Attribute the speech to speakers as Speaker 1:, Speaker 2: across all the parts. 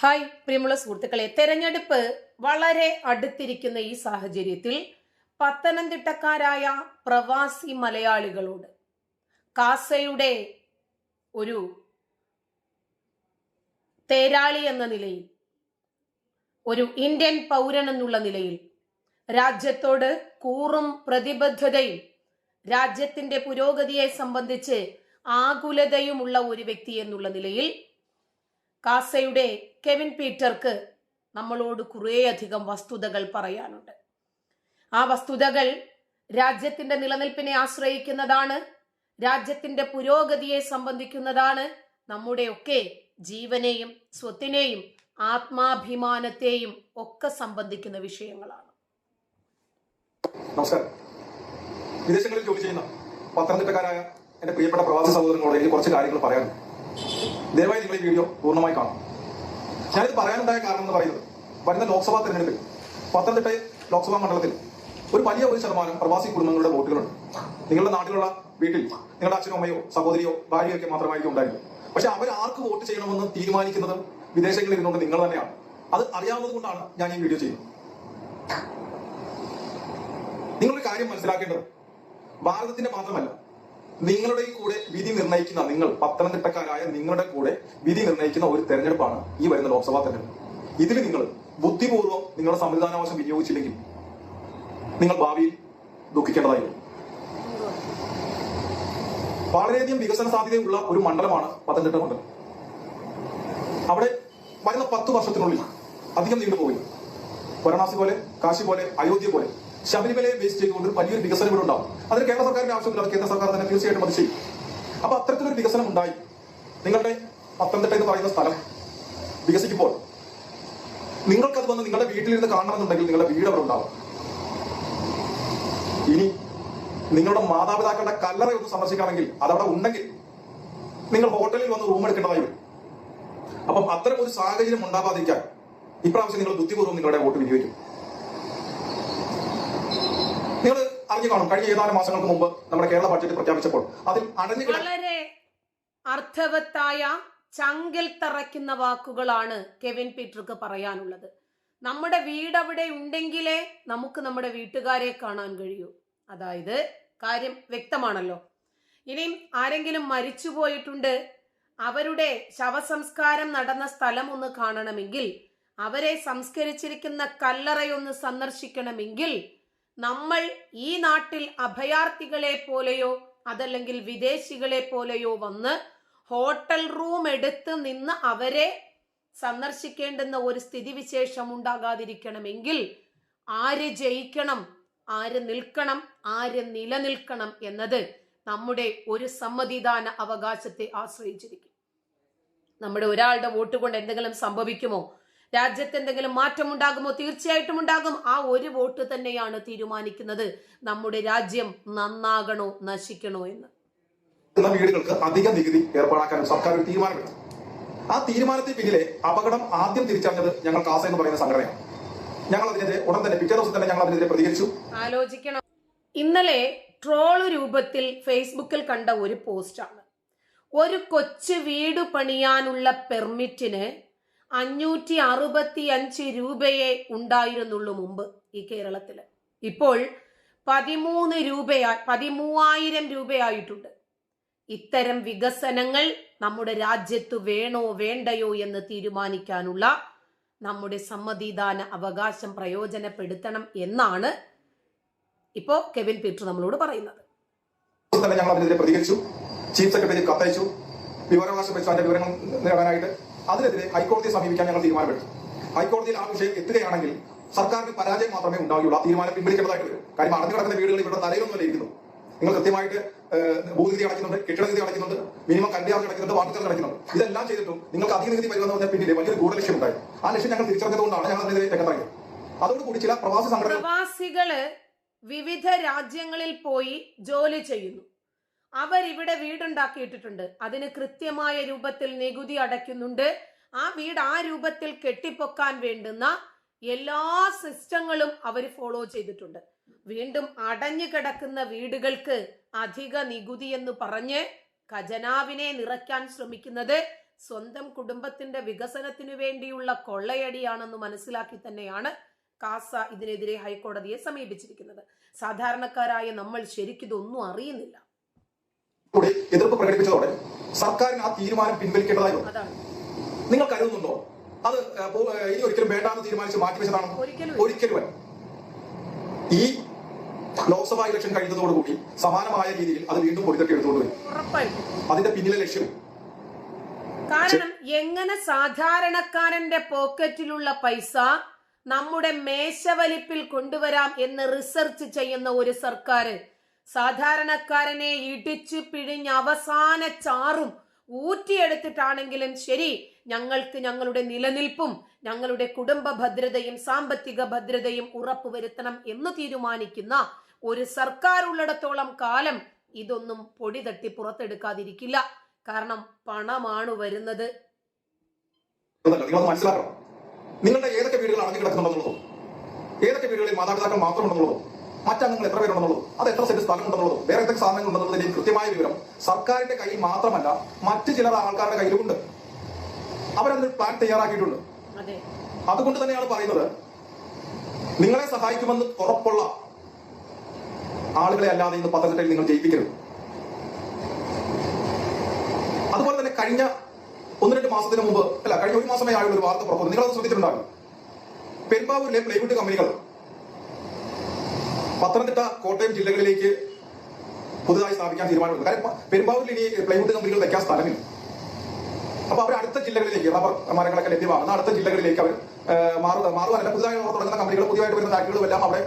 Speaker 1: Hi പ്രിയമുള്ള സുഹൃത്തുക്കളെ. തെരഞ്ഞെടുപ്പ് വളരെ അടുത്തിരിക്കുന്ന ഈ സാഹചര്യത്തിൽ പത്തനംതിട്ടക്കാരായ പ്രവാസി മലയാളികളോട് കാസയുടെ ഒരു തേരാളി എന്ന നിലയിൽ ഒരു ഇന്ത്യൻ പൗരൻ എന്നുള്ള നിലയിൽ രാജ്യത്തോട് കൂറും പ്രതിബദ്ധതയും രാജ്യത്തിന്റെ പുരോഗതിയെ സംബന്ധിച്ച് ആകുലതയുമുള്ള ഒരു വ്യക്തി എന്നുള്ള നിലയിൽ കാസയുടെ കെവിൻ പീറ്റർക്ക് നമ്മളോട് കുറേയധികം വസ്തുതകൾ പറയാനുണ്ട്. ആ വസ്തുതകൾ രാജ്യത്തിന്റെ നിലനിൽപ്പിനെ ആശ്രയിക്കുന്നതാണ് രാജ്യത്തിന്റെ പുരോഗതിയെ സംബന്ധിക്കുന്നതാണ് നമ്മുടെയൊക്കെ ജീവനെയും സ്വത്തിനെയും ആത്മാഭിമാനത്തെയും ഒക്കെ സംബന്ധിക്കുന്ന വിഷയങ്ങളാണ്.
Speaker 2: നമസ്കാരം. വിദേശങ്ങളിൽ ജോലി ചെയ്യുന്ന പത്തനംതിട്ടക്കാരായ എന്റെ പ്രിയപ്പെട്ട പ്രവാസി സഹോദരങ്ങളോട് എനിക്ക് കുറച്ച് കാര്യങ്ങൾ പറയാനുണ്ട്. ദയവായി നിങ്ങൾ വീഡിയോ പൂർണമായി കാണും. ഞാനിത് പറയാനുണ്ടായ കാരണം എന്ന് പറയുന്നത് വരുന്ന ലോക്സഭാ തെരഞ്ഞെടുപ്പിൽ പത്തനംതിട്ട ലോക്സഭാ മണ്ഡലത്തിൽ ഒരു വലിയ ഒരു ശതമാനം പ്രവാസി കുടുംബങ്ങളുടെ വോട്ടുകളുണ്ട്. നിങ്ങളുടെ നാട്ടിലുള്ള വീട്ടിൽ നിങ്ങളുടെ അച്ഛനോ അമ്മയോ സഹോദരിയോ ഭാര്യയോ ഒക്കെ മാത്രമായിരിക്കും ഉണ്ടായിരുന്നു പക്ഷെ അവർ ആർക്ക് വോട്ട് ചെയ്യണമെന്ന് തീരുമാനിക്കുന്നത് വിദേശങ്ങളിൽ ഇരുന്നുകൊണ്ട് നിങ്ങൾ തന്നെയാണ്. അത് അറിയാവുന്നത് കൊണ്ടാണ് ഞാൻ ഈ വീഡിയോ ചെയ്യുന്നത്. നിങ്ങളൊരു കാര്യം മനസ്സിലാക്കേണ്ടത്. ഭാരതത്തിന്റെ മാത്രമല്ല നിങ്ങളുടെ കൂടെ വിധി നിർണയിക്കുന്ന നിങ്ങൾ പത്തനംതിട്ടക്കാരായ നിങ്ങളുടെ കൂടെ വിധി നിർണയിക്കുന്ന ഒരു തെരഞ്ഞെടുപ്പാണ് ഈ വരുന്ന ലോക്സഭാ തെരഞ്ഞെടുപ്പ്. ഇതിൽ നിങ്ങൾ ബുദ്ധിപൂർവം നിങ്ങളുടെ സംവിധാനാവശം വിനിയോഗിച്ചില്ലെങ്കിൽ നിങ്ങൾ ഭാവിയിൽ ദുഃഖിക്കേണ്ടതായി വരും വളരെയധികം വികസന സാധ്യതയുള്ള ഒരു മണ്ഡലമാണ് പത്തനംതിട്ട മണ്ഡലം. അവിടെ വരുന്ന പത്ത് വർഷത്തിനുള്ളിൽ അധികം നീണ്ടുപോകില്ല വാരണാസി പോലെ കാശി പോലെ അയോധ്യ പോലെ ശബരിമലയെ ബേസ് ചെയ്തുകൊണ്ട് വലിയൊരു വികസനം ഇവിടെ ഉണ്ടാവും. അതിന് കേരള സർക്കാരിന്റെ ആവശ്യമില്ല. കേന്ദ്ര സർക്കാർ തന്നെ തീർച്ചയായിട്ടും അത് ചെയ്യും. അപ്പൊ അത്തരത്തിലൊരു വികസനം ഉണ്ടായി. നിങ്ങളുടെ പത്തനംതിട്ട എന്ന് പറയുന്ന സ്ഥലം വികസിക്കുമ്പോൾ നിങ്ങൾക്കത് വന്ന് നിങ്ങളുടെ വീട്ടിലിരുന്ന് കാണണമെന്നുണ്ടെങ്കിൽ നിങ്ങളുടെ വീട് അവിടെ ഉണ്ടാവും. ഇനി നിങ്ങളുടെ മാതാപിതാക്കളുടെ കല്ലറ ഒന്ന് സന്ദർശിക്കണമെങ്കിൽ അതവിടെ ഉണ്ടെങ്കിൽ നിങ്ങൾ ഹോട്ടലിൽ വന്ന് റൂം എടുക്കേണ്ടതായി വരും. അപ്പം അത്തരം ഒരു സാഹചര്യം ഉണ്ടാവാതിരിക്കാൻ ഇപ്രാവശ്യം നിങ്ങൾ ബുദ്ധിപൂർവം നിങ്ങളുടെ വോട്ട് വിനിയോഗിക്കും നിങ്ങൾ അറിഞ്ഞു കാണും. കഴിഞ്ഞ ഏതാനും മാസങ്ങൾക്ക് മുമ്പ് നമ്മുടെ കേരള ബഡ്ജറ്റ് പ്രഖ്യാപിച്ചപ്പോൾ അതിൽ അടഞ്ഞു
Speaker 1: വളരെ അർത്ഥവത്തായ ചങ്കിൽ തറയ്ക്കുന്ന വാക്കുകളാണ് കെവിൻ പീറ്റർക്ക് പറയാനുള്ളത്. നമ്മുടെ വീട് അവിടെ ഉണ്ടെങ്കിലേ നമുക്ക് നമ്മുടെ വീട്ടുകാരെ കാണാൻ കഴിയൂ. അതായത് കാര്യം വ്യക്തമാണല്ലോ. ഇനിയും ആരെങ്കിലും മരിച്ചുപോയിട്ടുണ്ട് അവരുടെ ശവസംസ്കാരം നടന്ന സ്ഥലം ഒന്ന് കാണണമെങ്കിൽ അവരെ സംസ്കരിച്ചിരിക്കുന്ന കല്ലറയൊന്ന് സന്ദർശിക്കണമെങ്കിൽ നമ്മൾ ഈ നാട്ടിൽ അഭയാർത്ഥികളെ പോലെയോ അതല്ലെങ്കിൽ വിദേശികളെ പോലെയോ വന്ന് ഹോട്ടൽ റൂം എടുത്ത് നിന്ന് അവരെ സന്ദർശിക്കേണ്ടുന്ന ഒരു സ്ഥിതിവിശേഷം ഉണ്ടാകാതിരിക്കണമെങ്കിൽ ആര് ജയിക്കണം ആര് നിൽക്കണം ആര് നിലനിൽക്കണം എന്നത് നമ്മുടെ ഒരു സമ്മതിദാന അവകാശത്തെ ആശ്രയിച്ചിരിക്കും. നമ്മുടെ ഒരാളുടെ വോട്ട് കൊണ്ട് എന്തെങ്കിലും സംഭവിക്കുമോ? രാജ്യത്ത് എന്തെങ്കിലും മാറ്റമുണ്ടാകുമോ? തീർച്ചയായിട്ടും ഉണ്ടാകും. ആ ഒരു വോട്ട് തന്നെയാണ് തീരുമാനിക്കുന്നത്. നമ്മുടെ രാജ്യം നന്നാകണോ നശിക്കണോ എന്ന്.
Speaker 2: വീടുകൾക്ക് അധിക നികുതി ഏർപ്പാടാക്കാനും സർക്കാർ ഒരു തീരുമാനമെടുത്തു ആ തീരുമാനത്തിന് പിന്നിലെ അപകടം ആദ്യം തിരിച്ചറിഞ്ഞത് ഞങ്ങൾ കാസ എന്ന് പറയുന്ന സംഘടനയാണ്. ഞങ്ങൾ അതിനെതിരെ ഉടൻ തന്നെ പിറ്റേ ദിവസം തന്നെ ഞങ്ങൾ അതിനെതിരെ പ്രതികരിച്ചു.
Speaker 1: ആലോചിക്കണം. ഇന്നലെ ട്രോൾ രൂപത്തിൽ ഫേസ്ബുക്കിൽ കണ്ട ഒരു പോസ്റ്റാണ്. ഒരു കൊച്ചു വീട് പണിയാനുള്ള പെർമിറ്റിന് അഞ്ഞൂറ്റി അറുപത്തി അഞ്ച് രൂപയെ ഉണ്ടായിരുന്നുള്ളൂ മുമ്പ് ഈ കേരളത്തിൽ ഇപ്പോൾ പതിമൂന്ന് രൂപയായി പതിമൂവായിരം രൂപയായിട്ടുണ്ട്. ഇത്തരം വികസനങ്ങൾ നമ്മുടെ രാജ്യത്ത് വേണോ വേണ്ടയോ എന്ന് തീരുമാനിക്കാനുള്ള നമ്മുടെ സമ്മതിദാന അവകാശം പ്രയോജനപ്പെടുത്തണം എന്നാണ് ഇപ്പോ കെവിൻ പീറ്റർ നമ്മളോട് പറയുന്നത്.
Speaker 2: ഞങ്ങൾ അതിനെതിരെ പ്രതികരിച്ചു ചീഫ് സെക്രട്ടറി കത്തയച്ചു വിവരാവകാശ വിവരങ്ങൾ നേടാനായിട്ട് അതിനെതിരെ ഹൈക്കോടതിയെ സമീപിക്കാൻ ഞങ്ങൾ തീരുമാനമെടുത്തു. ഹൈക്കോടതിയിൽ ആ വിഷയം എത്തുകയാണെങ്കിൽ സർക്കാരിന് പരാജയം മാത്രമേ ഉണ്ടാവുകയുള്ളൂ. ആ തീരുമാനം പിൻവലിക്കേണ്ടതായിട്ട് വരും. കാര്യം അടഞ്ഞു കിടക്കുന്ന വീടുകൾ ഇവരുടെ തലയിലൊന്നുമല്ല ഇരിക്കുന്നു? നിങ്ങൾ കൃത്യമായിട്ട് ഭൂനികുതി അടയ്ക്കുന്നുണ്ട് കെട്ടിട നികുതി അടയ്ക്കുന്നുണ്ട് മിനിമം കല്യാണം അടയ്ക്കുന്നുണ്ട് വാട്ടർ ചാർജ് ഇതെല്ലാം ചെയ്തിട്ടും നിങ്ങൾക്ക് അധിക നികുതി വരുമെന്ന് പറഞ്ഞാൽ പിന്നിലെ വലിയൊരു ഗൂഢലക്ഷ്യം ഉണ്ടായി ആ ലക്ഷ്യം ഞങ്ങൾ തിരിച്ചറിഞ്ഞതുകൊണ്ടാണ് ഞങ്ങൾ അതിനെതിരെ രംഗത്തായത് അതോടുകൂടി ചില പ്രവാസി സംഘടന
Speaker 1: പ്രവാസികൾ വിവിധ രാജ്യങ്ങളിൽ പോയി ജോലി ചെയ്യുന്നു. അവരിവിടെ വീടുണ്ടാക്കിയിട്ടിട്ടുണ്ട്. അതിന് കൃത്യമായ രൂപത്തിൽ നികുതി അടയ്ക്കുന്നുണ്ട്. ആ വീട് ആ രൂപത്തിൽ കെട്ടിപ്പൊക്കാൻ വേണ്ടുന്ന എല്ലാ സിസ്റ്റങ്ങളും അവർ ഫോളോ ചെയ്തിട്ടുണ്ട്. വീണ്ടും അടഞ്ഞു കിടക്കുന്ന വീടുകൾക്ക് അധിക നികുതി എന്ന് പറഞ്ഞ് ഖജനാവിനെ നിറയ്ക്കാൻ ശ്രമിക്കുന്നത് സ്വന്തം കുടുംബത്തിന്റെ വികസനത്തിനു വേണ്ടിയുള്ള കൊള്ളയടിയാണെന്ന് മനസ്സിലാക്കി തന്നെയാണ് കാസ ഇതിനെതിരെ ഹൈക്കോടതിയെ സമീപിച്ചിരിക്കുന്നത്. സാധാരണക്കാരായ നമ്മൾ ശരിക്കും ശരിക്കിതൊന്നും അറിയുന്നില്ല.
Speaker 2: കൂടി എതിർപ്പ് പ്രകടിപ്പിച്ചതോടെ സർക്കാരിന് ആ തീരുമാനം പിൻവലിക്കേണ്ടതായി നിങ്ങൾ കരുതുന്നുണ്ടോ? അത് ഇനി ഒരിക്കലും വേണ്ടാന്ന് തീരുമാനിച്ച് മാറ്റിവെച്ചതാണ്?
Speaker 1: ഒരിക്കലും
Speaker 2: ഈ ലോക്സഭാ ഇലക്ഷൻ കഴിയുന്നതോടുകൂടി സമാനമായ രീതിയിൽ അത് വീണ്ടും പൊടിതട്ടി എടുത്തുകൊണ്ട് വരും. അതിന്റെ പിന്നിലെ ലക്ഷ്യം.
Speaker 1: കാരണം എങ്ങനെ സാധാരണക്കാരന്റെ പോക്കറ്റിലുള്ള പൈസ നമ്മുടെ മേശവലിപ്പിൽ കൊണ്ടുവരാം എന്ന് റിസർച്ച് ചെയ്യുന്ന ഒരു സർക്കാർ സാധാരണക്കാരനെ ഇടിച്ചു പിഴിഞ്ഞ് അവസാന ചാറും ഊറ്റിയെടുത്തിട്ടാണെങ്കിലും ശരി ഞങ്ങൾക്ക് ഞങ്ങളുടെ നിലനിൽപ്പും ഞങ്ങളുടെ കുടുംബ ഭദ്രതയും സാമ്പത്തിക ഭദ്രതയും ഉറപ്പുവരുത്തണം എന്ന് തീരുമാനിക്കുന്ന ഒരു സർക്കാർ ഉള്ളിടത്തോളം കാലം ഇതൊന്നും പൊടി തട്ടി പുറത്തെടുക്കാതിരിക്കില്ല. കാരണം പണമാണ് വരുന്നത്.
Speaker 2: മനസ്സിലാക്കണം നിങ്ങളുടെ ഏതൊക്കെ വീടുകൾ അടഞ്ഞു കിടക്കുന്നുണ്ടെന്നുള്ളതും ഏതൊക്കെ വീടുകളിൽ മാതാപിതാക്കൾ മാത്രമുണ്ടെന്നുള്ളതും മറ്റംഗങ്ങൾ എത്ര പേരുണ്ടെന്നുള്ളതും അത് എത്ര സെന്റ് സ്ഥലം ഉണ്ടെന്നുള്ളതും വേറെ എന്തൊക്കെ സാധനങ്ങൾ ഉണ്ടെന്നുള്ളതിന്റെ കൃത്യമായ വിവരം സർക്കാരിന്റെ കയ്യിൽ മാത്രമല്ല മറ്റ് ചില ആൾക്കാരുടെ കയ്യിലുമുണ്ട്. അവരതിന് പ്ലാൻ തയ്യാറാക്കിയിട്ടുണ്ട്.
Speaker 1: അതെ.
Speaker 2: അതുകൊണ്ട് തന്നെയാണ് പറയുന്നത് നിങ്ങളെ സഹായിക്കുമെന്ന് ഉറപ്പുള്ള ആളുകളെ അല്ലാതെ ഇന്ന് പത്തനംതിട്ടയിൽ നിങ്ങൾ ജയിപ്പിക്കരുത്. അതുപോലെ തന്നെ കഴിഞ്ഞ ഒന്ന് രണ്ട് മാസത്തിന് മുമ്പ് അല്ല കഴിഞ്ഞ ഒരു മാസമേ ആയുള്ള ഒരു വാർത്ത പുറത്തു നിങ്ങളത് ശ്രദ്ധിച്ചിട്ടുണ്ടാകും പെരുമ്പാവൂരിലെ പ്ലൈവുഡ് കമ്പനികൾ പത്തനംതിട്ട കോട്ടയം ജില്ലകളിലേക്ക് പുതുതായി സ്ഥാപിക്കാൻ തീരുമാനമെടുത്തു കാര്യം പെരുമ്പാവൂരിൽ ഇനി പ്ലൈവുഡ് കമ്പനികൾ വയ്ക്കാൻ സ്ഥലമില്ല. അപ്പൊ അവർ അടുത്ത ജില്ലകളിലേക്ക് റബ്ബർ മരങ്ങളൊക്കെ ലഭ്യമാകുന്ന അടുത്ത ജില്ലകളിലേക്ക് അവർ മാറുക മാറുവാനല്ല പുതുതായി തുടങ്ങുന്ന കമ്പനികൾ പുതിയതായിട്ട് വരുന്ന ഫാക്ടറികളും എല്ലാം അവിടെ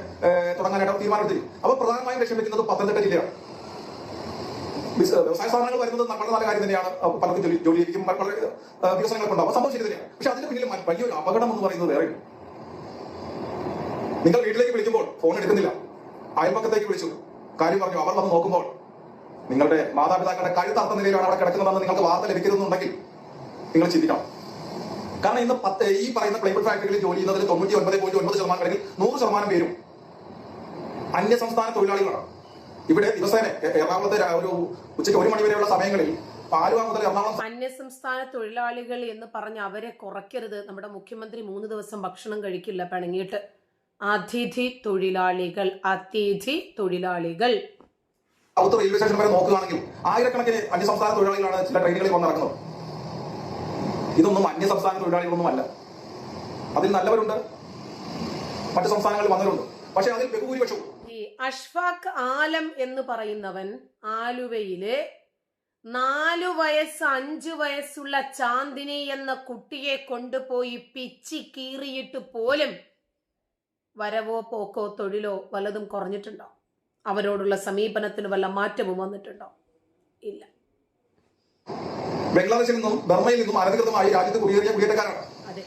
Speaker 2: തുടങ്ങാനായിട്ട് തീരുമാനമെടുത്തിരിക്കും അപ്പൊ പ്രധാനമായും ലക്ഷ്യം വെക്കുന്നത് പത്തനംതിട്ട ജില്ലയാണ്. വ്യവസായ സ്ഥാപനങ്ങൾ വരുന്നത് നമ്മുടെ നല്ല കാര്യം തന്നെയാണ്. പലർക്കും ജോലി ജോലിയിരിക്കും വളരെ ഏഹ്, വികസനങ്ങളൊക്കെ ഉണ്ടാവും സംഭവം ശരി തന്നെയാണ്. പക്ഷെ അതിന് പിന്നിൽ വലിയൊരു അപകടം എന്ന് പറയുന്നത് വേറെ നിങ്ങൾ വീട്ടിലേക്ക് വിളിക്കുമ്പോൾ ഫോൺ എടുക്കുന്നില്ല. അയൽപക്കത്തേക്ക് വിളിച്ചു. കാര്യം പറഞ്ഞു അവർ വന്ന് നോക്കുമ്പോൾ നിങ്ങളുടെ മാതാപിതാക്കളുടെ കഴുത്തർത്ത നിലയിലാണ് അവിടെ കിടക്കുന്നതെന്ന് നിങ്ങൾക്ക് വാർത്ത ലഭിക്കുന്നുണ്ടെങ്കിൽ നിങ്ങൾ ചിന്തിക്കണം. കാരണം ഇന്ന് പത്ത് ഈ പറയുന്ന പ്ലൈവുഡ് ഫാക്ടറികളിൽ ജോലി ചെയ്യുന്നതിൽ തൊണ്ണൂറ്റി ഒൻപത് പോയിന്റ് ഒൻപത് ശതമാനം അല്ലെങ്കിൽ നൂറ് ശതമാനം പേരും അന്യ സംസ്ഥാന തൊഴിലാളികളാണ്. ഇവിടെ ദിവസേന എറണാകുളത്തെ ഒരു ഉച്ചയ്ക്ക് ഒരു മണിവരെയുള്ള സമയങ്ങളിൽ അന്യ
Speaker 1: അന്യസംസ്ഥാന തൊഴിലാളികൾ എന്ന് പറഞ്ഞ് അവരെ കുറയ്ക്കരുത്. നമ്മുടെ മുഖ്യമന്ത്രി മൂന്ന് ദിവസം ഭക്ഷണം കഴിക്കില്ല പിണങ്ങിയിട്ട്. അതിഥി തൊഴിലാളികൾ അതിഥി തൊഴിലാളികൾ.
Speaker 2: സൗത്ത് റെയിൽവേ സ്റ്റേഷൻ വരെ നോക്കുകയാണെങ്കിൽ ആയിരക്കണക്കിന് അന്യ സംസ്ഥാന തൊഴിലാളികളാണ് ചില ട്രെയിനുകളിൽ വന്ന് നടക്കുന്നത്. ഇതൊന്നും അന്യ സംസ്ഥാന തൊഴിലാളികളൊന്നും അല്ല അതിൽ നല്ലവരുണ്ട് മറ്റു സംസ്ഥാനങ്ങളിൽ വന്നവരുണ്ട്. പക്ഷെ അതിൽ ബഹുഭൂരിപക്ഷവും
Speaker 1: ഈ അഷ്ഫാഖ് ആലം എന്ന് പറയുന്നവൻ ആലുവയിലെ നാലു വയസ്സ് അഞ്ചു വയസ്സുള്ള ചാന്ദിനി എന്ന കുട്ടിയെ കൊണ്ടുപോയി പിച്ചി കീറിയിട്ട് പോലും വരവോ പോക്കോ തൊഴിലോ വല്ലതും കുറഞ്ഞിട്ടുണ്ടോ? അവരോടുള്ള സമീപനത്തിന് വല്ല മാറ്റവും വന്നിട്ടുണ്ടോ? ഇല്ല.
Speaker 2: ബംഗ്ലാദേശിൽ നിന്നും ബർമയിൽ നിന്നും അനധികൃതമായി രാജ്യത്ത് കുടിയേറിയ കുടിയേറ്റക്കാരാണ്.
Speaker 1: അതെ.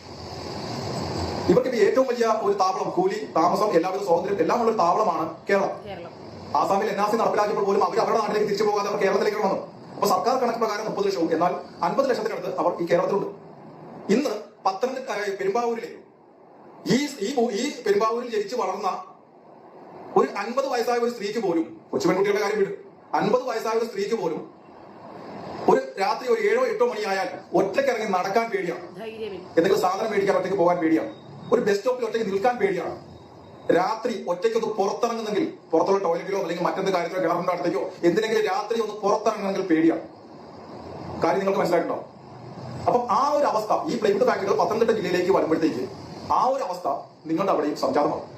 Speaker 2: ഇവർക്ക് ഇത് ഏറ്റവും വലിയ ഒരു താവളം കൂലി താമസം എല്ലാവിധ സ്വാതന്ത്ര്യം എല്ലാം ഉള്ള ഒരു താവളമാണ് കേരളം.
Speaker 1: കേരളം.
Speaker 2: ആസാമിൽ എൻ ആർ സി നടപ്പിലാക്കിയപ്പോൾ പോലും അവർ അവരുടെ നാട്ടിലേക്ക് തിരിച്ചു പോകാതെ അവർ കേരളത്തിലേക്ക് വന്നു. അപ്പൊ സർക്കാർ കണക്ക് പ്രകാരം മുപ്പത് ലക്ഷവും എന്നാൽ അൻപത് ലക്ഷത്തിനടുത്ത് അവർ ഈ കേരളത്തിലുണ്ട്. ഇന്ന് പത്തനംതിട്ട പെരുമ്പാവൂരിലെ ഈ ഈ ഈ പെരുമ്പാവൂരിൽ ജനിച്ച് വളർന്ന ഒരു അൻപത് വയസ്സായ ഒരു സ്ത്രീക്ക് പോലും കൊച്ചു പെൺകുട്ടികളുടെ കാര്യം വിടും. അൻപത് വയസ്സായ ഒരു സ്ത്രീക്ക് പോലും ഒരു രാത്രി ഒരു ഏഴോ എട്ടോ മണിയായാൽ ഒറ്റയ്ക്ക് ഇറങ്ങി നടക്കാൻ പേടിയാണ്. എന്തെങ്കിലും സാധനം മേടിക്കാൻ ഒറ്റയ്ക്ക് പോകാൻ പേടിയാണ്. ഒരു ബസ് സ്റ്റോപ്പിൽ ഒറ്റയ്ക്ക് നിൽക്കാൻ പേടിയാണ്. രാത്രി ഒറ്റയ്ക്ക് ഒന്ന് പുറത്തിറങ്ങുന്നെങ്കിൽ പുറത്തുള്ള ടോയ്ലറ്റിലോ അല്ലെങ്കിൽ മറ്റെന്ത് കാര്യത്തിലോ കിണറിന്റെ അടുത്തേക്കോ എന്തിനെങ്കിലും രാത്രി ഒന്ന് പുറത്തിറങ്ങണമെങ്കിൽ പേടിയാണ്. കാര്യം നിങ്ങൾക്ക് മനസ്സിലായിട്ടുണ്ടോ? അപ്പം ആ ഒരു അവസ്ഥ ഈ പ്ലേറ്റ് പാക്കറ്റുകൾ പത്തനംതിട്ട ജില്ലയിലേക്ക് വരുമ്പോഴത്തേക്ക് ആ ഒരു അവസ്ഥ നിങ്ങളുടെ അവിടെയും
Speaker 1: സംജാതമാകും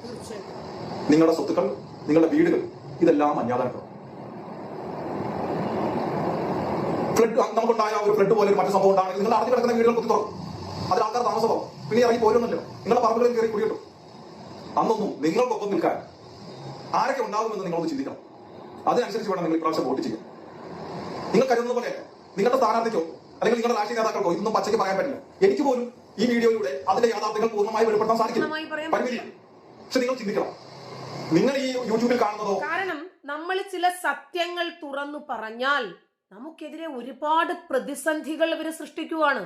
Speaker 2: നിങ്ങളുടെ സ്വത്തുക്കൾ നിങ്ങളുടെ വീടുകൾ ഇതെല്ലാം അജ്ഞാതമായിട്ടും ഫ്ലഡ് നമുക്കുണ്ടായ ഒരു ഫ്ലഡ് പോലെ ഒരു മറ്റു സംഭവം ഉണ്ടാണെങ്കിൽ നിങ്ങൾ അടഞ്ഞു കിടക്കുന്ന വീടുകൾ കുത്തി തുറക്കും. അതിൽ ആൾക്കാർ താമസമാവും. പിന്നെ ഇറങ്ങി പോരുന്നല്ലോ നിങ്ങളുടെ പറമ്പുകളിൽ കയറി കുടിയിട്ടു അന്നൊന്നും നിങ്ങൾക്കൊപ്പം നിൽക്കാൻ ആരൊക്കെ ഉണ്ടാകുമെന്ന് നിങ്ങളൊന്ന് ചിന്തിക്കണം. അതിനനുസരിച്ച് വേണം നിങ്ങൾ ഇപ്രാവശ്യം വോട്ട് ചെയ്യാൻ. നിങ്ങൾ കരുതുന്ന പോലെ നിങ്ങളുടെ സ്ഥാനാർത്ഥിക്കോ അല്ലെങ്കിൽ നിങ്ങളുടെ രാഷ്ട്രീയ നേതാക്കൾക്കോ ഇതൊന്നും പച്ചയ്ക്ക് പറയാൻ പറ്റില്ല. എനിക്ക് പോലും ഈ വീഡിയോയിലൂടെ അതിന്റെ യാഥാർത്ഥ്യങ്ങൾ പൂർണമായി വെളിപ്പെടുത്താൻ സാധിക്കും. പക്ഷെ നിങ്ങൾ ചിന്തിക്കണം. നിങ്ങൾ ഈ യൂട്യൂബിൽ കാണുന്നതോ
Speaker 1: കാരണം നമ്മൾ ചില സത്യങ്ങൾ തുറന്നു പറഞ്ഞാൽ നമുക്കെതിരെ ഒരുപാട് പ്രതിസന്ധികൾ ഇവർ സൃഷ്ടിക്കുവാണ്.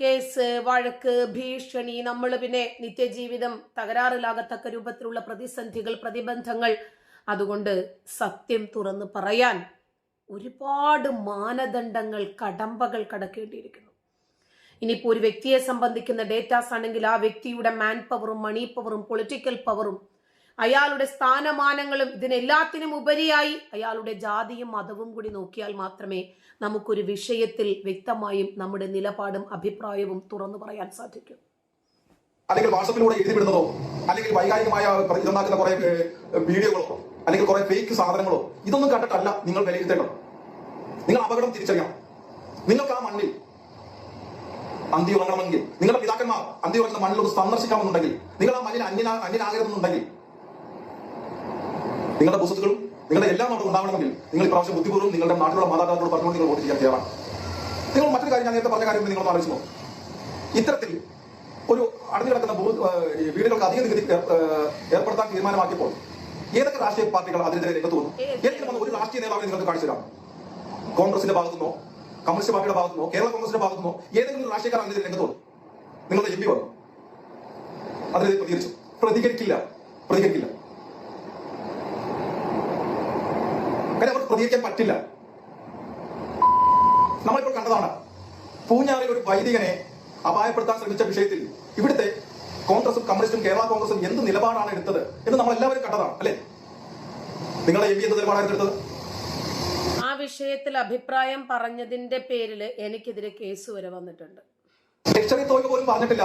Speaker 1: കേസ് വഴക്ക് ഭീഷണി നമ്മൾ പിന്നെ നിത്യജീവിതം തകരാറിലാകത്തക്ക രൂപത്തിലുള്ള പ്രതിസന്ധികൾ പ്രതിബന്ധങ്ങൾ. അതുകൊണ്ട് സത്യം തുറന്നു പറയാൻ ഒരുപാട് മാനദണ്ഡങ്ങൾ കടമ്പകൾ കടക്കേണ്ടിയിരിക്കുന്നു. ഇനിയിപ്പോൾ ഒരു വ്യക്തിയെ സംബന്ധിക്കുന്ന ഡേറ്റാസ് ആണെങ്കിൽ ആ വ്യക്തിയുടെ മാൻ പവറും മണി പവറും പൊളിറ്റിക്കൽ പവറും അയാളുടെ സ്ഥാനമാനങ്ങളും ഇതിനെല്ലാത്തിനും ഉപരിയായി അയാളുടെ ജാതിയും മതവും കൂടി നോക്കിയാൽ മാത്രമേ നമുക്കൊരു വിഷയത്തിൽ വ്യക്തമായും നമ്മുടെ നിലപാടും അഭിപ്രായവും തുറന്നു പറയാൻ സാധിക്കൂ.
Speaker 2: അല്ലെങ്കിൽ വാട്സപ്പിലൂടെ എഴുതി വിടുന്നതോ അല്ലെങ്കിൽ വൈകാരികമായ ഇതുണ്ടാക്കുന്ന കുറെ വീഡിയോകളോ അല്ലെങ്കിൽ കുറെ ഫേക്ക് സാധനങ്ങളോ ഇതൊന്നും കണ്ടിട്ടല്ല നിങ്ങൾ വിലയിരുത്തേണ്ടത്. നിങ്ങൾ അപകടം തിരിച്ചറിയണം. നിങ്ങൾക്ക് ആ മണ്ണിൽ അന്തി ഉറങ്ങണമെങ്കിൽ നിങ്ങളുടെ പിതാക്കന്മാർ അന്തി ഉറങ്ങുന്ന മണ്ണിൽ ഒന്ന് സന്ദർശിക്കാമെന്നുണ്ടെങ്കിൽ നിങ്ങൾ ആ മണ്ണിൽ അന്യ അന്യനാകരുതെന്നുണ്ടെങ്കിൽ നിങ്ങളുടെ പുസ്തകങ്ങളും നിങ്ങളുടെ എല്ലാം അവിടെ ഉണ്ടാവണമെങ്കിൽ നിങ്ങൾ ഇപ്രാവശ്യം ബുദ്ധിപൂർവം നിങ്ങളുടെ നാട്ടിലുള്ള മാതാപിതാക്കളോട് പറഞ്ഞുകൊണ്ട് നിങ്ങൾ വോട്ട് ചെയ്യാൻ തയ്യാറാണ്. നിങ്ങൾ മറ്റൊരു കാര്യം ഞാൻ നേരത്തെ പറഞ്ഞ കാര്യം നിങ്ങൾ ആലോചിച്ചു ഇത്തരത്തിൽ ഒരു അടഞ്ഞു കിടക്കുന്ന വീടുകൾക്ക് അധിക നികുതി ഏർപ്പെടുത്താൻ തീരുമാനമാക്കിയപ്പോൾ ഏതൊക്കെ രാഷ്ട്രീയ പാർട്ടികൾ അതിനെതിരെ രംഗത്ത് വന്നു? ഏതെങ്കിലും വന്ന ഒരു രാഷ്ട്രീയ നേതാവിനെ നിങ്ങൾക്ക് കാണിച്ചു തരാം കോൺഗ്രസിന്റെ ഭാഗത്തുനിന്നോ കമ്മ്യൂണിസ്റ്റ് പാർട്ടിയുടെ ഭാഗത്തുനിന്നോ കേരള കോൺഗ്രസിന്റെ ഭാഗത്തുനിന്നോ ഏതെങ്കിലും രാഷ്ട്രീയക്കാർ അങ്ങനെ രംഗത്ത് വന്നു. നിങ്ങളുടെ എം പി വന്നു. അതിനെതിരെ പ്രതികരിച്ചു. പ്രതികരിക്കില്ല. പ്രതികരിക്കില്ല. കാര്യം അവർക്ക് പ്രതികരിക്കാൻ പറ്റില്ല. നമ്മളിപ്പോൾ കണ്ടതാണ്. പൂഞ്ഞാറിൽ ഒരു വൈദികനെ അപായപ്പെടുത്താൻ ശ്രമിച്ച വിഷയത്തിൽ ഇവിടുത്തെ കോൺഗ്രസും കമ്മ്യൂണിസ്റ്റും കേരള കോൺഗ്രസും എന്ത് നിലപാടാണ് എടുത്തത് എന്ന് നമ്മൾ എല്ലാവരും കണ്ടതാണ് അല്ലേ? നിങ്ങളുടെ എം പി എന്ത് നിലപാടാണ് എടുത്തത്?
Speaker 1: വിഷയത്തിൽ അഭിപ്രായം പറഞ്ഞതിന്റെ പേരിൽ എനിക്കെതിരെ കേസ് വരെ വന്നിട്ടുണ്ട്.
Speaker 2: ലക്ഷറി തോൽവ് പോലും പറഞ്ഞിട്ടില്ല.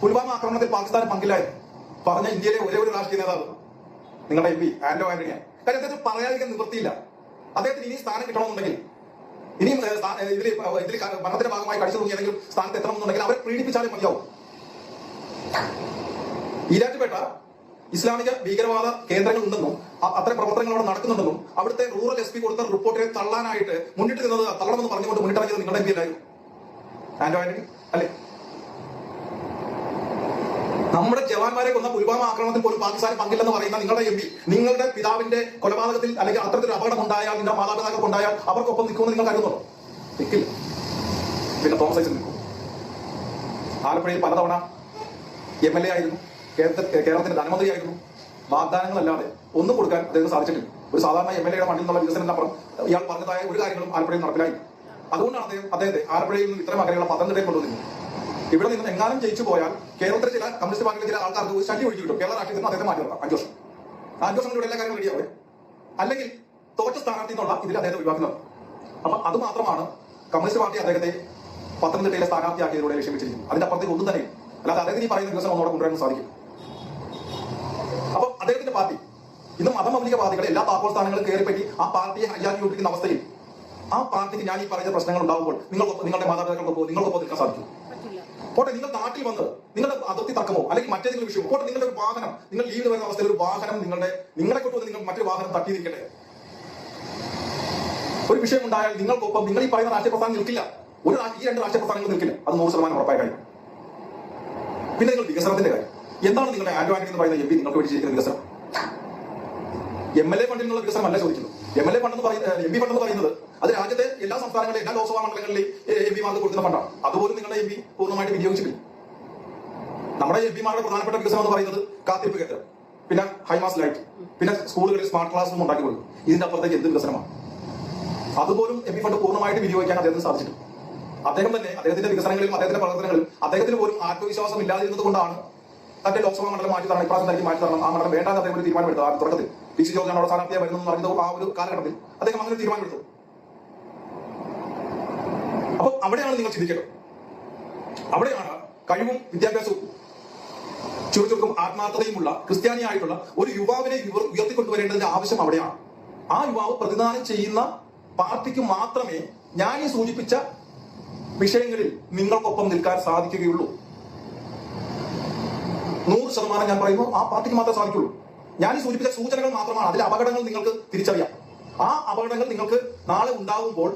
Speaker 2: പുൽവാമ ആക്രമണത്തിൽ പാകിസ്ഥാൻ പങ്കിലായി. പറഞ്ഞ ഇന്ത്യയിലെ ഒരേ ഒരു രാഷ്ട്രീയ നേതാവ്. നിങ്ങളുടെ എം പി ആന്റോ ആന്റണിയാണ്. കാര്യം അദ്ദേഹത്തിന് പറയാതിരിക്കാൻ നിവൃത്തിയില്ല. അദ്ദേഹത്തിന് ഇനി സ്ഥാനം കിട്ടണമെന്നുണ്ടെങ്കിൽ ഇനിയും ഇതിൽ ഇതിൽ ഭരണത്തിന്റെ ഭാഗമായി കടിച്ചു തൂങ്ങി ഏതെങ്കിലും സ്ഥാനത്ത് എത്തണമെന്നുണ്ടെങ്കിൽ അവരെ പീഡിപ്പിച്ചാലും മതിയാവും. ഈരാറ്റുപേട്ട ഇസ്ലാമിക ഭീകരവാദ കേന്ദ്രങ്ങൾ ഉണ്ടെന്നും അത്തരം പ്രവർത്തനങ്ങൾ അവിടെ നടക്കുന്നുണ്ടെന്നും അവിടുത്തെ റൂറൽ എസ് പി കൊടുത്ത റിപ്പോർട്ടിനെ തള്ളാനായിട്ട് മുന്നിട്ട് നിന്നത് തള്ളണമെന്ന് പറഞ്ഞുകൊണ്ട് മുന്നിട്ടിറങ്ങിയത് നിങ്ങളുടെ എം പി ആന്റോ ആന്റണി അല്ലേ? നമ്മുടെ ജവാന്മാരെ കൊന്ന പുൽവാമ ആക്രമണത്തിൽ പോലും പാകിസ്ഥാൻ പങ്കില്ലെന്ന് പറയുന്ന നിങ്ങളുടെ എം പി നിങ്ങളുടെ പിതാവിന്റെ കൊലപാതകത്തിൽ അല്ലെങ്കിൽ അത്തരത്തിൽ അപകടം ഉണ്ടായാൽ നിങ്ങളുടെ മാതാപിതാക്കൾക്ക് ഉണ്ടായാൽ അവർക്കൊപ്പം നിൽക്കുമെന്ന് നിങ്ങൾ കരുതുന്നുണ്ടോ നിൽക്കില്ല പിന്നെ തോമസ് നിൽക്കും. ആലപ്പുഴയിൽ പലതവണ എം എൽ എ ആയിരുന്നു. കേരളത്തിൽ കേരളത്തിന്റെ ധനമന്ത്രിയായിരുന്നു. വാഗ്ദാനങ്ങളല്ലാതെ ഒന്നും കൊടുക്കാൻ അദ്ദേഹം സാധിച്ചിട്ടില്ല. ഒരു സാധാരണ എം എൽ എയുടെ മണ്ണിൽ നിന്നുള്ള വികസനം അപ്പുറം ഇയാൾ പറഞ്ഞതായ ഒരു കാര്യങ്ങളും ആലപ്പുഴയിൽ നടപ്പിലായി. അതുകൊണ്ടാണ് അദ്ദേഹം അദ്ദേഹത്തെ ആലപ്പുഴയിൽ നിന്ന് ഇത്രയും അകലെയുള്ള പത്തനംതിട്ടയിൽ കൊണ്ടുവന്നിരുന്നത്. ഇവിടെ നിന്ന് എങ്ങാനും ജയിച്ചു പോയാൽ കേരളത്തിലെ ചില കമ്മ്യൂണിസ്റ്റ് പാർട്ടിയിലെ ചില ആൾക്കാർക്ക് ഒരു ശല്യം ഒഴിച്ചു കിട്ടും. കേരള രാഷ്ട്രീയത്തിൽ അദ്ദേഹത്തെ മാറ്റി നിർത്താം. അഞ്ചു വർഷം. അഞ്ചു വർഷം കൊണ്ട് എല്ലാ കാര്യങ്ങളും റെഡിയാവേ അല്ലെങ്കിൽ തോറ്റ സ്ഥാനാർത്ഥി എന്നുള്ള ഇതിൽ അദ്ദേഹത്തെ ഒഴിവാക്കുന്നത് അപ്പൊ അത് മാത്രമാണ് കമ്മ്യൂണിസ്റ്റ് പാർട്ടി അദ്ദേഹത്തെ പത്തനംതിട്ടയിലെ സ്ഥാനാർത്ഥിയാക്കിയതിലൂടെ ലക്ഷ്യം വെച്ചിരിക്കുന്നത്. അതിന്റെ അപ്പുറത്തേക്ക് ഒന്നും തന്നെ. അല്ലാതെ അദ്ദേഹത്തിന് ഈ പറയുന്ന ദിവസം ഒന്നോടെ കൊണ്ടുവരാൻ സാധിക്കും. അദ്ദേഹത്തിന്റെ പാർട്ടി. ഇന്ന് മതമൗലിക പാർട്ടികൾ എല്ലാ താക്കോൽ സ്ഥാനങ്ങളും കയറിപ്പറ്റി ആ പാർട്ടിയെ ഹൈജാക്കി വിട്ടിരിക്കുന്ന അവസ്ഥയിൽ ആ പാർട്ടിക്ക് ഞാൻ ഈ പറയുന്ന പ്രശ്നങ്ങൾ ഉണ്ടാകുമ്പോൾ നിങ്ങൾ നിങ്ങളുടെ മാതാപിതാക്കൾക്കൊപ്പം നിങ്ങൾക്കൊപ്പം നിൽക്കാൻ സാധിക്കും. പോട്ടെ നിങ്ങൾ നാട്ടിൽ വന്ന് നിങ്ങളുടെ അതിർത്തി തർക്കമോ അല്ലെങ്കിൽ മറ്റേതെങ്കിലും വിഷയമോ പോട്ടെ നിങ്ങളുടെ ഒരു വാഹനം നിങ്ങൾ ലീവ് വരുന്ന അവസ്ഥയിൽ ഒരു വാഹനം നിങ്ങളുടെ നിങ്ങളെ കൊണ്ട് നിങ്ങൾ മറ്റൊരു വാഹനം തട്ടി നിൽക്കട്ടെ ഒരു വിഷയം ഉണ്ടായാൽ നിങ്ങൾക്കൊപ്പം നിങ്ങൾ ഈ പറയുന്ന രാഷ്ട്രീയ പ്രസ്ഥാനം നിൽക്കില്ല. ഒരു രാഷ്ട്രീയ ഈ രണ്ട് രാഷ്ട്രീയ പ്രസ്ഥാനങ്ങൾ നിൽക്കില്ല. അത് നൂറ് ശതമാനം ഉറപ്പായ കാര്യം. പിന്നെ നിങ്ങൾ വികസനത്തിന്റെ കാര്യം. എന്താണ് നിങ്ങളുടെ ആൻഡ്രോയിഡ് എന്ന് പറയുന്ന എം പി നിങ്ങൾക്ക് വേണ്ടി ചെയ്തിരിക്കുന്ന വികസനം? എം എൽ എ ഫണ്ടിൽ നിന്നുള്ള വികസനം അല്ല ചോദിക്കുന്നു? എം എൽ എ ഫണ്ട് പറയുന്നത് എം പി ഫണ്ട് എന്ന് പറയുന്നത് അത് രാജ്യത്തെ എല്ലാ സംസ്ഥാനങ്ങളിലെ എല്ലാ ലോക്സഭാ മണ്ഡലങ്ങളിലെയും എം പിമാർക്ക് കൊടുക്കുന്ന ഫണ്ടാണ് അതുപോലും നിങ്ങളുടെ എം പി പൂർണമായിട്ട് വിനിയോഗിച്ചിട്ടില്ല. നമ്മുടെ എം പിമാരുടെ പ്രധാനപ്പെട്ട വികസനം എന്ന് പറയുന്നത് കാത്തിരിപ്പ് കേന്ദ്രം. പിന്നെ ഹൈമാസ് ലൈറ്റ് പിന്നെ സ്കൂളുകളിൽ സ്മാർട്ട് ക്ലാസ് റൂം ഉണ്ടാക്കി കൊടുക്കും ഇതിന്റെ അപ്പുറത്തേക്ക് എന്ത് വികസനമാണ്? അതുപോലും എം പി ഫണ്ട് പൂർണമായിട്ട് വിനിയോഗിക്കാൻ അദ്ദേഹത്തിന് സാധിച്ചിട്ടുണ്ട് അദ്ദേഹം തന്നെ അദ്ദേഹത്തിന്റെ വികസനങ്ങളിലും അദ്ദേഹത്തിന്റെ പ്രവർത്തനങ്ങളിലും അദ്ദേഹത്തിന് പോലും ആത്മവിശ്വാസം ഇല്ലാതിരുന്നത് കൊണ്ടാണ് തന്റെ ലോക്സഭാ മണ്ഡലം മാറ്റി തരണം ഇപ്രാവശ്യം തനിക്ക് മാറ്റി തരണം. ആ മണ്ഡലം വേണ്ടാന്ന് അദ്ദേഹം ഒരു തീരുമാനമെടുത്തു ആ തുടക്കത്തിൽ പി സി ജോർജാണ് അവിടെ വരുന്നത് എന്ന് പറയുന്നത് ആ ഒരു കാലഘട്ടത്തിൽ അദ്ദേഹം അങ്ങനെ തീരുമാനമെടുത്തു. അപ്പൊ അവിടെയാണ് നിങ്ങൾ ചിന്തിക്കേണ്ടത്. അവിടെയാണ് കഴിവും വിദ്യാഭ്യാസവും ചുറുചുറുക്കും ആത്മാർത്ഥതയുമുള്ള ക്രിസ്ത്യാനിയായിട്ടുള്ള ഒരു യുവാവിനെ ഉയർ- ഉയർത്തിക്കൊണ്ടുവരേണ്ടതിന്റെ ആവശ്യം അവിടെയാണ്. ആ യുവാവ് പ്രതിദാനം ചെയ്യുന്ന പാർട്ടിക്ക് മാത്രമേ ഞാൻ ഈ സൂചിപ്പിച്ച വിഷയങ്ങളിൽ നിങ്ങൾക്കൊപ്പം നിൽക്കാൻ സാധിക്കുകയുള്ളൂ. നൂറ് ശതമാനം ഞാൻ പറയുന്നു ആ പാർട്ടിക്ക് മാത്രമേ സാധിക്കുള്ളൂ. ഞാൻ ഈ സൂചിപ്പിച്ച സൂചനകൾ മാത്രമാണ്. അതിലെ അപകടങ്ങൾ നിങ്ങൾക്ക് തിരിച്ചറിയാം. ആ അപകടങ്ങൾ നിങ്ങൾക്ക് നാളെ ഉണ്ടാകുമ്പോൾ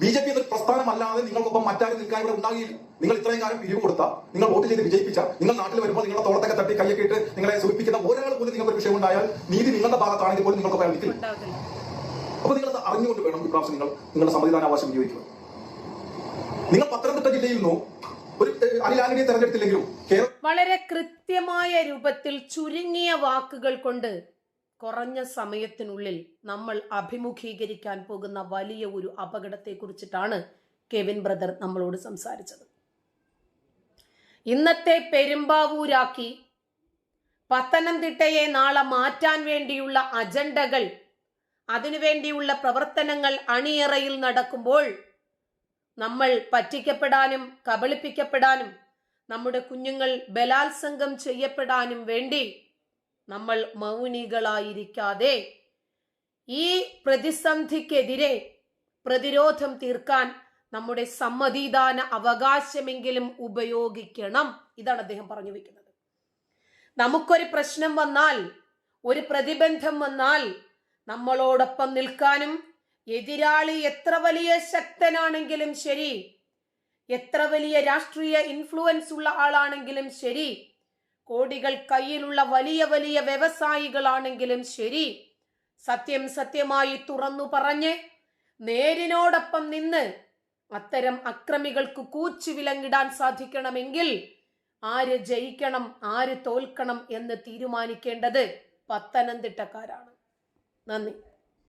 Speaker 2: ബി ജെ പി എന്നൊരു പ്രസ്ഥാനമല്ലാതെ നിങ്ങൾക്കൊപ്പം മറ്റാരും നിൽക്കാൻ ഇവിടെ ഉണ്ടാകില്ല. നിങ്ങൾ ഇത്രയും കാലം പിരിവ് കൊടുത്ത നിങ്ങൾ വോട്ട് ചെയ്ത് വിജയിപ്പിച്ച നിങ്ങൾ നാട്ടിൽ വരുമ്പോൾ നിങ്ങളുടെ തോളത്തൊക്കെ തട്ടി കൈയൊക്കെ ഇട്ട് നിങ്ങളെ സൂചിപ്പിക്കുന്ന ഒരാൾ പോലും നിങ്ങൾക്ക് ഒരു വിഷയം ഉണ്ടായാൽ നീതി നിങ്ങളുടെ ഭാഗത്താണെങ്കിൽ പോലും നിങ്ങൾക്ക് അയാൾ നിൽക്കില്ല.
Speaker 1: ഉണ്ടാകത്തില്ല
Speaker 2: അപ്പൊ നിങ്ങൾ അറിഞ്ഞുകൊണ്ട് വേണം ഇപ്രാവശ്യം നിങ്ങൾ നിങ്ങളുടെ സമ്മതിദാനാവകാശം വിനിയോഗിക്കുക നിങ്ങൾ പത്തനംതിട്ട ജില്ലയിൽ നിന്നോ ഒരു അനിൽ തെരഞ്ഞെടുത്തില്ലെങ്കിലും
Speaker 1: വളരെ കൃത്യമായ രൂപത്തിൽ ചുരുങ്ങിയ വാക്കുകൾ കൊണ്ട് കുറഞ്ഞ സമയത്തിനുള്ളിൽ നമ്മൾ അഭിമുഖീകരിക്കാൻ പോകുന്ന വലിയ ഒരു അപകടത്തെ കുറിച്ചിട്ടാണ് കെവിൻ ബ്രദർ നമ്മളോട് സംസാരിച്ചത്. ഇന്നത്തെ പെരുമ്പാവൂരാക്കി പത്തനംതിട്ടയെ നാളെ മാറ്റാൻ വേണ്ടിയുള്ള അജണ്ടകൾ അതിനുവേണ്ടിയുള്ള പ്രവർത്തനങ്ങൾ അണിയറയിൽ നടക്കുമ്പോൾ നമ്മൾ പറ്റിക്കപ്പെടാനും കബളിപ്പിക്കപ്പെടാനും നമ്മുടെ കുഞ്ഞുങ്ങൾ ബലാത്സംഗം ചെയ്യപ്പെടാനും വേണ്ടി നമ്മൾ മൗനികളായിരിക്കാതെ ഈ പ്രതിസന്ധിക്കെതിരെ പ്രതിരോധം തീർക്കാൻ നമ്മുടെ സമ്മതിദാന അവകാശമെങ്കിലും ഉപയോഗിക്കണം ഇതാണ് അദ്ദേഹം പറഞ്ഞു വെക്കുന്നത്. നമുക്കൊരു പ്രശ്നം വന്നാൽ ഒരു പ്രതിബന്ധം വന്നാൽ നമ്മളോടൊപ്പം നിൽക്കാനും എതിരാളി എത്ര വലിയ ശക്തനാണെങ്കിലും ശരി. എത്ര വലിയ രാഷ്ട്രീയ ഇൻഫ്ലുവൻസ് ഉള്ള ആളാണെങ്കിലും ശരി. കോടികൾ കയ്യിലുള്ള വലിയ വലിയ വ്യവസായികളാണെങ്കിലും ശരി. സത്യം സത്യമായി തുറന്നു പറഞ്ഞ് നേരിനോടൊപ്പം നിന്ന് അത്തരം അക്രമികൾക്ക് കൂച്ചു വിലങ്ങിടാൻ സാധിക്കണമെങ്കിൽ ആര് ജയിക്കണം ആര് തോൽക്കണം എന്ന് തീരുമാനിക്കേണ്ടത് പത്തനംതിട്ടക്കാരാണ്. നന്ദി.